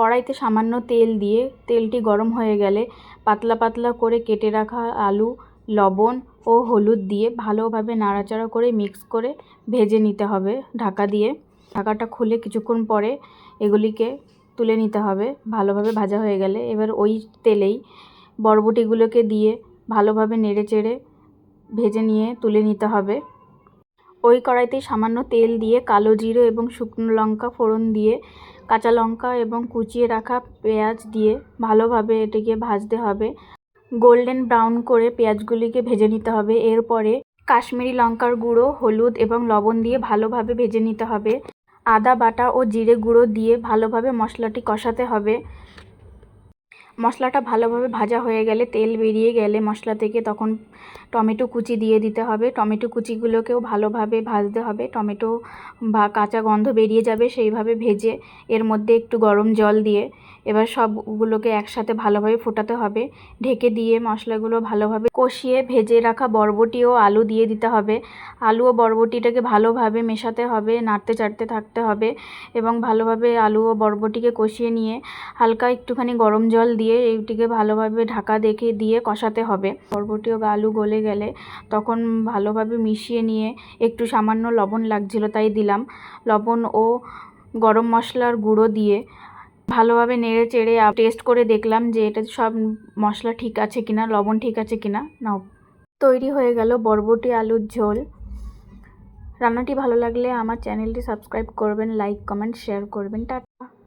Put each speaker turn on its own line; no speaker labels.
কড়াইতে সামান্য তেল দিয়ে তেলটি গরম হয়ে গেলে পাতলা পাতলা করে কেটে রাখা আলু, লবণ ও হলুদ দিয়ে ভালোভাবে নাড়াচাড়া করে মিক্স করে ভেজে নিতে হবে ঢাকা দিয়ে। ঢাকাটা খুলে কিছুক্ষণ পরে এগুলিকে তুলে নিতে হবে, ভালোভাবে ভাজা হয়ে গেলে। এবার ওই তেলেই বরবটিগুলোকে দিয়ে ভালোভাবে নেড়ে চেড়ে ভেজে নিয়ে তুলে নিতে হবে। ওই কড়াইতে সামান্য তেল দিয়ে কালো জিরে এবং শুকনো লঙ্কা ফোড়ন দিয়ে কাঁচা লঙ্কা এবং কুচিয়ে রাখা পেঁয়াজ দিয়ে ভালোভাবে এটিকে ভাজতে হবে। গোল্ডেন ব্রাউন করে পেঁয়াজগুলিকে ভেজে নিতে হবে। এরপরে কাশ্মীরি লঙ্কার গুঁড়ো, হলুদ এবং লবণ দিয়ে ভালোভাবে ভেজে নিতে হবে। আদা, বাটা ও জিরে গুঁড়ো দিয়ে ভালোভাবে মশলাটি কষাতে হবে। মশলাটা ভালোভাবে ভাজা হয়ে গেলে তেল বেরিয়ে গেলে মশলা থেকে তখন টমেটো কুচি দিয়ে দিতে হবে। টমেটো কুচিগুলোকেও ভালোভাবে ভাজতে হবে। টমেটো বা কাঁচা গন্ধ বেরিয়ে যাবে সেইভাবে ভেজে এর মধ্যে একটু গরম জল দিয়ে এবার সবগুলোকে একসাথে ভালোভাবে ফোটাতে হবে। ঢেকে দিয়ে মশলাগুলো ভালোভাবে কষিয়ে ভেজে রাখা বরবটি ও আলু দিয়ে দিতে হবে। আলু ও বরবটিটাকে ভালোভাবে মেশাতে হবে, নাড়তে চাড়তে থাকতে হবে এবং ভালোভাবে আলু ও বরবটিকে কষিয়ে নিয়ে হালকা একটুখানি গরম জল দিয়ে এইটিকে ভালোভাবে ঢাকা দেখে দিয়ে কষাতে হবে। ও আলু গলে গেলে তখন ভালোভাবে মিশিয়ে নিয়ে একটু সামান্য লবণ লাগছিল তাই দিলাম। লবণ ও গরম মশলার গুঁড়ো দিয়ে ভালোভাবে নেড়ে চেড়ে টেস্ট করে দেখলাম যে এটা সব মশলা ঠিক আছে কিনা, লবণ ঠিক আছে কিনা। নাও। তৈরি হয়ে গেল বরবটি আলুর ঝোল। রান্নাটি ভালো লাগলে আমার চ্যানেলটি সাবস্ক্রাইব করবেন, লাইক, কমেন্ট, শেয়ার করবেন। টাটা।